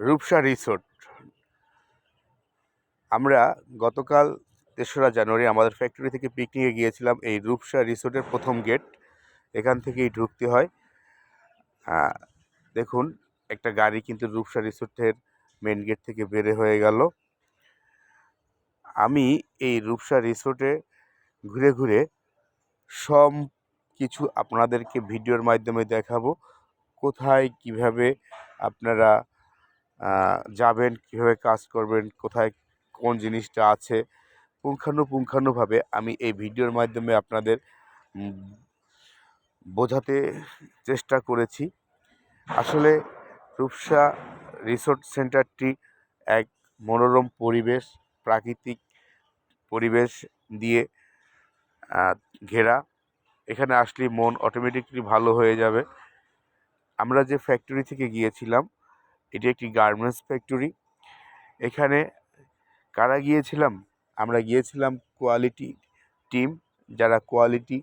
Rupsa resort. আমরা গতকাল তেসরা জানুয়ারি আমাদের ফ্যাক্টরি থেকে পিকনিকে গিয়েছিলাম। এই রূপসা রিসোর্টের প্রথম গেট এখান থেকেই ঢুকতে হয়। দেখুন, একটা গাড়ি কিন্তু রূপসা রিসোর্টের মেন গেট থেকে বেরে হয়ে গেল। আমি এই রূপসা রিসোর্টে ঘুরে ঘুরে সব কিছু আপনাদেরকে ভিডিওর মাধ্যমে দেখাবো। কোথায়, কীভাবে আপনারা যাবেন, কীভাবে কাজ করবেন, কোথায় কোন জিনিসটা আছে পুঙ্খানুপুঙ্খানুভাবে আমি এই ভিডিওর মাধ্যমে আপনাদের বোঝাতে চেষ্টা করেছি। আসলে রূপসা রিসোর্ট সেন্টারটি এক মনোরম পরিবেশ, প্রাকৃতিক পরিবেশ দিয়ে ঘেরা। এখানে আসলে মন অটোমেটিকলি ভালো হয়ে যাবে। আমরা যে ফ্যাক্টরি থেকে গিয়েছিলাম এটি একটি গার্মেন্টস ফ্যাক্টরি। এখানে কারা গিয়েছিলাম? আমরা গিয়েছিলাম কোয়ালিটি টিম, যারা কোয়ালিটি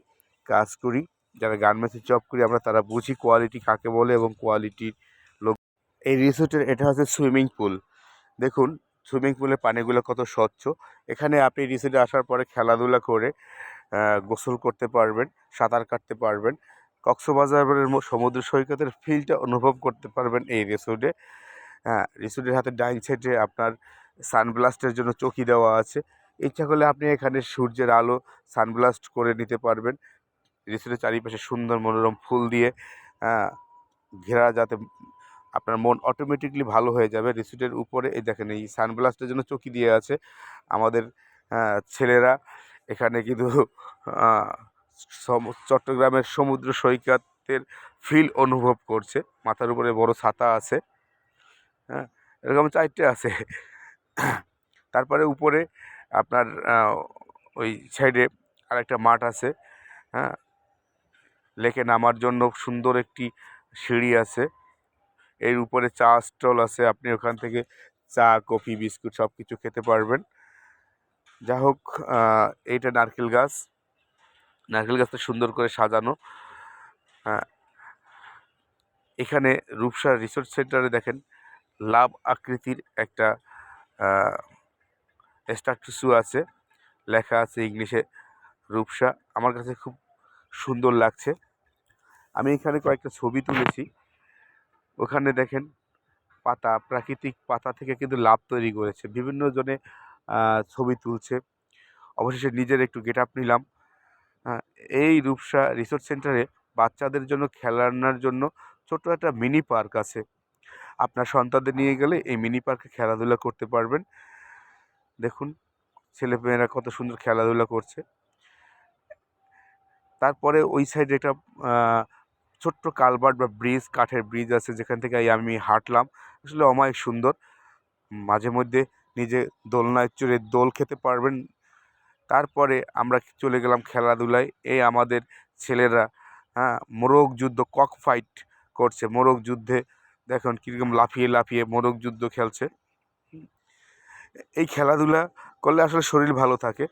কাজ করি, যারা গার্মেন্টসে জব করি, আমরা তারা বুঝি কোয়ালিটি কাকে বলে এবং কোয়ালিটির লোক। এই রিসোর্টের, এটা হচ্ছে সুইমিং পুল। দেখুন, সুইমিং পুলের পানিগুলো কত স্বচ্ছ। এখানে আপনি রিসোর্টে আসার পরে খেলাধুলা করে গোসল করতে পারবেন, সাঁতার কাটতে পারবেন, কক্সবাজারের সমুদ্র সৈকতের ফিলটা অনুভব করতে পারবেন এই রিসোর্টে। হ্যাঁ রিসোর্টের হাতে ডাইন সাইডে আপনার সানব্লাস্টের জন্য চকি দেওয়া আছে। ইচ্ছা করলে আপনি এখানে সূর্যের আলো সানব্লাস্ট করে নিতে পারবেন। রিসোর্টের চারিপাশে সুন্দর মনোরম ফুল দিয়ে হ্যাঁ, ঘেরা যাতে আপনার মন অটোমেটিকলি ভালো হয়ে যাবে। রিসোর্টের উপরে এই দেখেন এই সানব্লাস্টের জন্য চকি দিয়ে আছে। আমাদের হ্যাঁ, ছেলেরা এখানে কিন্তু চট্টগ্রামের সমুদ্র সৈকতের ফিল অনুভব করছে। মাথার উপরে বড় ছাতা আছে। হ্যাঁ? এরকম চারটে আছে। তারপরে উপরে আপনার ওই সাইডে আরেকটা মাঠ আছে হ্যাঁ? লেকে নামার জন্য সুন্দর একটি সিঁড়ি আছে। এর উপরে চা স্টল আছে, আপনি ওখান থেকে চা, কফি, বিস্কুট সব কিছু খেতে পারবেন। যা হোক এইটা নারকেল গাছ। নারকেল গাছটা সুন্দর করে সাজানো হ্যাঁ? এখানে রূপসা রিসোর্ট সেন্টারে দেখেন লাভ আকৃতির একটা স্ট্যাটু আছে। লেখা আছে ইংলিশে রূপসা। আমার কাছে খুব সুন্দর লাগছে। আমি এখানে কয়েকটা ছবি তুলেছি। ওখানে দেখেন পাতা, প্রাকৃতিক পাতা থেকে কিন্তু লাভ তৈরি করেছে। বিভিন্ন জনে ছবি তুলছে। অবশেষে নিজের একটু গেট আপ নিলাম এই রূপসা রিসোর্ট সেন্টারে বাচ্চাদের জন্য, খেলানোর জন্য ছোট্ট একটা মিনি পার্ক আছে। আপনার সন্তানদের নিয়ে গেলে এই মিনি পার্কে খেলাধুলা করতে পারবেন। দেখুন, ছেলেমেয়েরা কত সুন্দর খেলাধুলা করছে। তারপরে ওই সাইডে একটা ছোট্ট কালভার্ট বা ব্রিজ কাঠের ব্রিজ আছে, যেখান থেকে আমি হাঁটলাম। আসলে অমায়িক সুন্দর। মাঝে মধ্যে নিজে দোলনায় চড়ে দোল খেতে পারবেন। তারপরে আমরা চলে গেলাম খেলাধুলায়। এই আমাদের ছেলেরা হ্যাঁ মোরগ যুদ্ধ কক ফাইট করছে। মোরগ যুদ্ধে দেখুন কীরকম লাফিয়ে লাফিয়ে মোরগ যুদ্ধ খেলছে। এই খেলাধুলা করলে আসলে শরীর ভালো থাকে।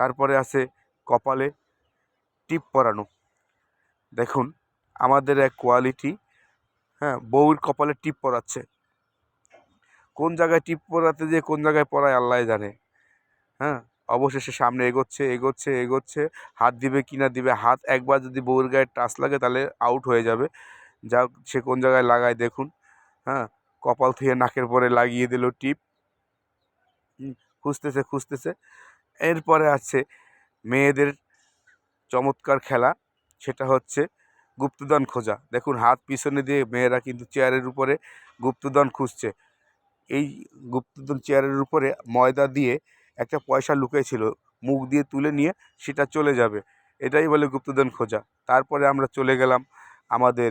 তারপরে আছে কপালে টিপ পরানো। দেখুন, আমাদের এক কোয়ালিটি হ্যাঁ বউর কপালে টিপ পরাচ্ছে। কোন জায়গায় টিপ পরাতে যে কোন জায়গায় পরায় আল্লাহ জানে। হ্যাঁ অবশেষে সামনে এগোচ্ছে এগোচ্ছে এগোচ্ছে, হাত দিবে কি না দিবে, হাত একবার যদি বউর গায়ে টাচ লাগে তাহলে আউট হয়ে যাবে। যা সে কোন জায়গায় লাগায় দেখুন। হ্যাঁ কপাল থেকে নাকের পরে লাগিয়ে দিল টিপ। খুঁজতেছে খুঁজতেছে। এরপরে আছে মেয়েদের চমৎকার খেলা। সেটা হচ্ছে গুপ্তধন খোঁজা। দেখুন, হাত পিছনে দিয়ে মেয়েরা কিন্তু চেয়ারের উপরে গুপ্তধন খুঁজছে। এই গুপ্তধন চেয়ারের উপরে ময়দা দিয়ে একটা পয়সা লুকিয়েছিল মুখ দিয়ে তুলে নিয়ে সেটা চলে যাবে। এটাই বলে গুপ্তধন খোঁজা। তারপরে আমরা চলে গেলাম আমাদের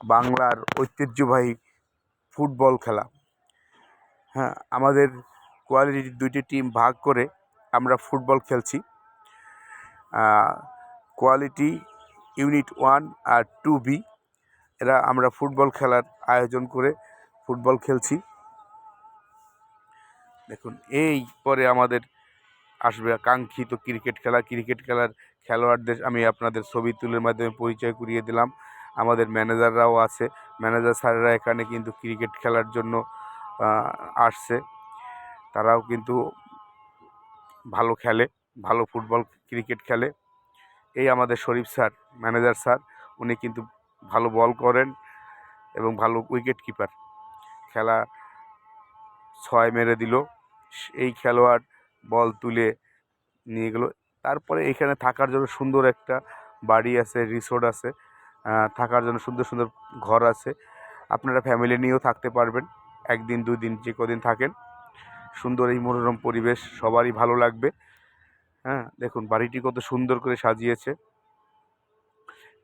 বাংলার ঐতিহ্যবাহী ফুটবল খেলা। হ্যাঁ আমাদের কোয়ালিটির দুইটি টিম ভাগ করে আমরা ফুটবল খেলছি। কোয়ালিটি ইউনিট ওয়ান আর টু বি, এরা আমরা ফুটবল খেলার আয়োজন করে ফুটবল খেলছি। দেখুন, এই পরে আমাদের আসবে কাঙ্ক্ষিত ক্রিকেট খেলা। ক্রিকেট খেলার খেলোয়াড়দের আমি আপনাদের ছবি তুলের মাধ্যমে পরিচয় করিয়ে দিলাম। আমাদের ম্যানেজাররাও আছে। ম্যানেজার স্যারেরা এখানে কিন্তু ক্রিকেট খেলার জন্য আসছে। তারাও কিন্তু ভালো খেলে, ভালো ফুটবল ক্রিকেট খেলে। এই আমাদের শরীফ স্যার ম্যানেজার স্যার, উনি কিন্তু ভালো বল করেন এবং ভালো উইকেট কিপার খেলা ছয় মেরে দিল। এই খেলোয়াড় বল তুলে নিয়ে গেল। তারপরে এখানে থাকার জন্য সুন্দর একটা বাড়ি আছে রিসোর্ট আছে। থাকার জন্য সুন্দর সুন্দর ঘর আছে। আপনারা ফ্যামিলি নিয়েও থাকতে পারবেন। একদিন দুই দিন যে কদিন থাকেন। সুন্দর এই মনোরম পরিবেশ, সবারই ভালো লাগবে। হ্যাঁ দেখুন, বাড়িটি কত সুন্দর করে সাজিয়েছে।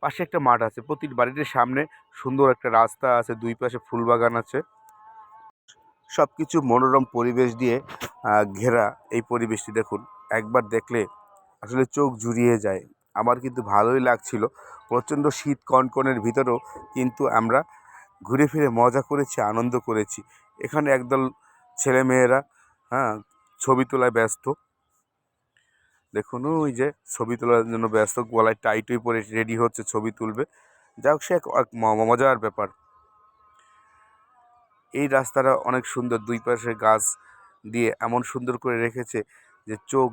পাশে একটা মাঠ আছে প্রতি বাড়িটির সামনে সুন্দর একটা রাস্তা আছে, দুই পাশে ফুল বাগান আছে। সব কিছু মনোরম পরিবেশ দিয়ে ঘেরা এই পরিবেশটি দেখুন। একবার দেখলে আসলে চোখ জুড়িয়ে যায়। আমার কিন্তু ভালোই লাগছিল। প্রচণ্ড শীত কনকনের ভিতরেও কিন্তু আমরা ঘুরে ফিরে মজা করেছি, আনন্দ করেছি। এখানে একদল ছেলেমেয়েরা হ্যাঁ ছবি তোলায় ব্যস্ত। দেখুন, ওই যে ছবি তোলার জন্য ব্যস্ত, গলায় টাইটই পরে রেডি হচ্ছে, ছবি তুলবে। যাই হোক সে এক মজার ব্যাপার। এই রাস্তাটা অনেক সুন্দর, দুই পাশে গাছ দিয়ে এমন সুন্দর করে রেখেছে যে চোখ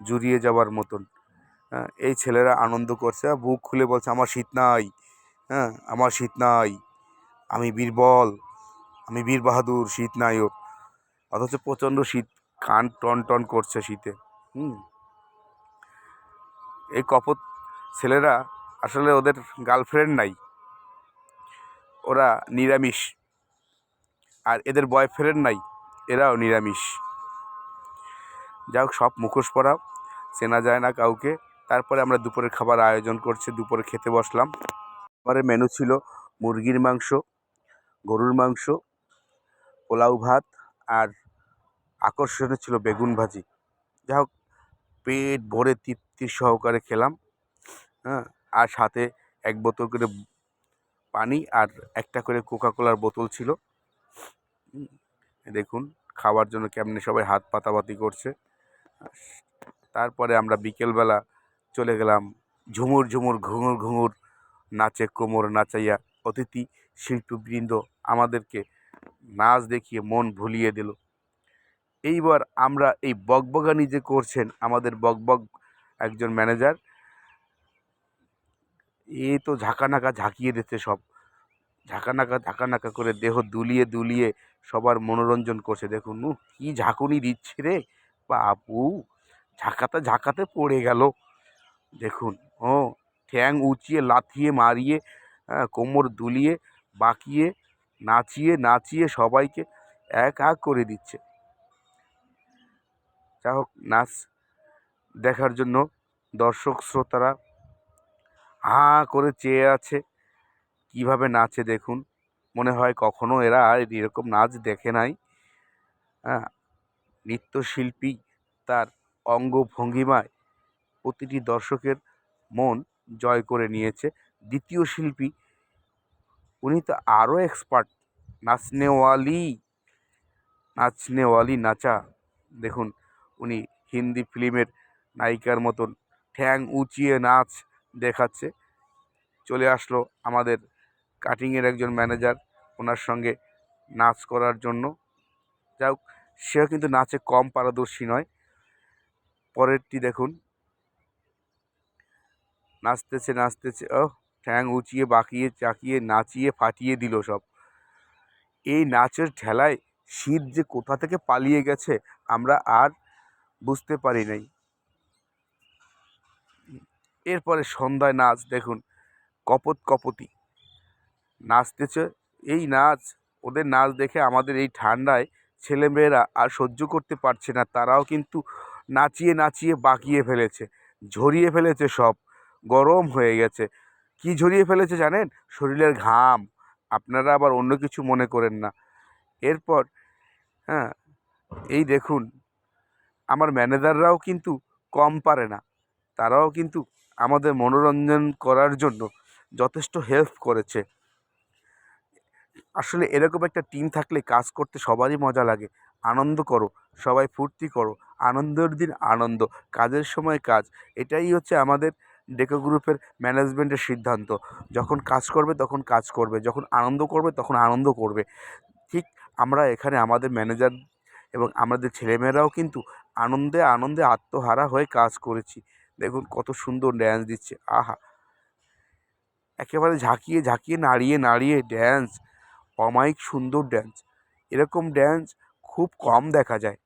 জুড়িয়ে যাওয়ার মতন। হ্যাঁ এই ছেলেরা আনন্দ করছে। বুক খুলে বলছে, আমার শীত নাই। হ্যাঁ আমার শীত নাই। আমি বীরবল। আমি বীর বাহাদুর, শীত নাই ওর। অথচ প্রচণ্ড শীত, কান টন টন করছে শীতে। হুম। এই কপত ছেলেরা আসলে ওদের গার্লফ্রেন্ড নাই। ওরা নিরামিষ। আর এদের বয়ফ্রেন্ড নাই। এরাও নিরামিষ। যা হোক, সব মুখোশ পরা চেনা যায় না কাউকে। তারপরে আমরা দুপুরের খাবার আয়োজন করছি, দুপুরে খেতে বসলাম। খাবারের মেনু ছিল মুরগির মাংস, গরুর মাংস, পোলাও ভাত আর আকর্ষণীয় ছিল বেগুন ভাজি। যা হোক, পেট ভরে তৃপ্তি সহকারে খেলাম হ্যাঁ আর সাথে এক বোতল করে পানি আর একটা করে কোকা কোলার বোতল ছিল। দেখুন, খাওয়ার জন্য কেমনে সবাই হাত পাতাপাতি করছে। তারপরে আমরা বিকেলবেলা চলে গেলাম। ঝুমুর ঝুমুর, ঘুঙুর ঘুঙুর, নাচে কোমর নাচাইয়া অতিথি, শিল্পীবৃন্দ আমাদেরকে নাচ দেখিয়ে মন ভুলিয়ে দিল। এইবার আমরা এই বকবগানি যে করছেন আমাদের বকবক একজন ম্যানেজার, এ তো ঝাঁকানাকা ঝাঁকিয়ে দিচ্ছে সব। ঝাঁকানাকা ঝাঁকানাকা করে দেহ দুলিয়ে দুলিয়ে সবার মনোরঞ্জন করছে। দেখুন কী ঝাঁকুনি দিচ্ছে রে। বাপু, ঝাঁকাতে ঝাঁকাতে পড়ে গেল। দেখুন ও ঠ্যাং উঁচিয়ে লাথিয়ে মারিয়ে হ্যাঁ, কোমর দুলিয়ে বাঁকিয়ে নাচিয়ে নাচিয়ে সবাইকে এক এক করে দিচ্ছে। যা হোক নাচ দেখার জন্য দর্শক শ্রোতারা হাঁ করে চেয়ে আছে। কীভাবে নাচে দেখুন? মনে হয় কখনো এরা এরকম নাচ দেখে নাই। হ্যাঁ নৃত্যশিল্পী তার অঙ্গভঙ্গিমায় প্রতিটি দর্শকের মন জয় করে নিয়েছে। দ্বিতীয় শিল্পী, উনি তো আরও এক্সপার্ট নাচনেওয়ালি নাচনেওয়ালি নাচা। দেখুন, উনি হিন্দি ফিল্মের নায়িকার মতন ঠ্যাং উঁচিয়ে নাচ দেখাচ্ছে। চলে আসলো আমাদের কাটিংয়ের একজন ম্যানেজার ওনার সঙ্গে নাচ করার জন্য। যাই হোক, সেও কিন্তু নাচে কম পারদর্শী নয়। পরেরটি দেখুন নাচতেছে নাচতেছে ও ঠ্যাং উঁচিয়ে, বাঁকিয়ে, চাকিয়ে, নাচিয়ে, ফাটিয়ে দিল সব। এই নাচের ঠেলায় শীত যে কোথা থেকে পালিয়ে গেছে আমরা আর বুঝতে পারি নাই। এরপরে সন্ধ্যায় নাচ, দেখুন, কপত কপতি। নাচতেছে, এই নাচ, ওদের নাচ দেখে আমাদের এই ঠান্ডায় ছেলেমেয়েরা আর সহ্য করতে পারছে না, তারাও কিন্তু নাচিয়ে নাচিয়ে, বাঁকিয়ে ফেলেছে, ঝরিয়ে ফেলেছে সব। গরম হয়ে গেছে। কী ঝরিয়ে ফেলেছে জানেন? শরীরের ঘাম। আপনারা আবার অন্য কিছু মনে করেন না। এরপর হ্যাঁ এই দেখুন, আমার ম্যানেজাররাও কিন্তু কম পারে না। তারাও কিন্তু আমাদের মনোরঞ্জন করার জন্য যথেষ্ট হেল্প করেছে। আসলে এরকম একটা টিম থাকলে কাজ করতে সবারই মজা লাগে। আনন্দ করো, সবাই ফুর্তি করো, আনন্দের দিন আনন্দ, কাজের সময় কাজ। এটাই হচ্ছে আমাদের ডেকো গ্রুপের ম্যানেজমেন্টের সিদ্ধান্ত। যখন কাজ করবে, তখন কাজ করবে। যখন আনন্দ করবে, তখন আনন্দ করবে। ঠিক আমরা এখানে আমাদের ম্যানেজার এবং আমাদের ছেলেমেয়েরাও কিন্তু আনন্দে আনন্দে আত্মহারা হয়ে কাজ করেছি। দেখুন কত সুন্দর ড্যান্স দিচ্ছে। আহা! একেবারে ঝাঁকিয়ে ঝাঁকিয়ে, নাড়িয়ে নাড়িয়ে ড্যান্স অমায়িক সুন্দর ড্যান্স এরকম ড্যান্স খুব কম দেখা যায়।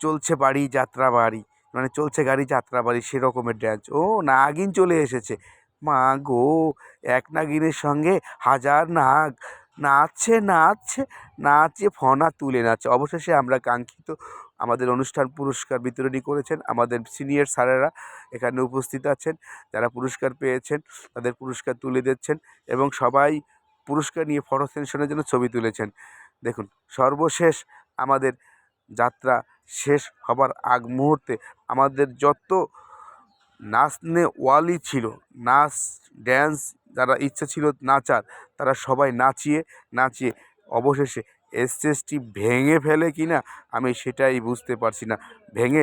চলছে বাড়ি, যাত্রা বাড়ি। মানে চলছে গাড়ি যাত্রা বাড়ি সেরকমের ড্যান্স ও নাগিন চলে এসেছে। মা গো, এক নাগিনের সঙ্গে হাজার নাগ। নাচছে নাচছে নাচে ফনা তুলে নাচছে। অবশেষে আমরা কাঙ্ক্ষিত আমাদের অনুষ্ঠান পুরস্কার বিতরণী করেছেন আমাদের সিনিয়র স্যারেরা এখানে উপস্থিত আছেন। যারা পুরস্কার পেয়েছেন, তাদের পুরস্কার তুলে দিচ্ছেন এবং সবাই পুরস্কার নিয়ে ফটো সেনশনের জন্য ছবি তুলেছেন। দেখুন, সর্বশেষ আমাদের যাত্রা শেষ হবার আগ মুহূর্তে আমাদের যত নাচনে ওয়ালি ছিল, নাচ ড্যান্স যারা ইচ্ছা ছিল নাচার, তারা সবাই নাচিয়ে নাচিয়ে অবশেষে স্টেজটি ভেঙে ফেলে কি না আমি সেটাই বুঝতে পারছি না। ভেঙে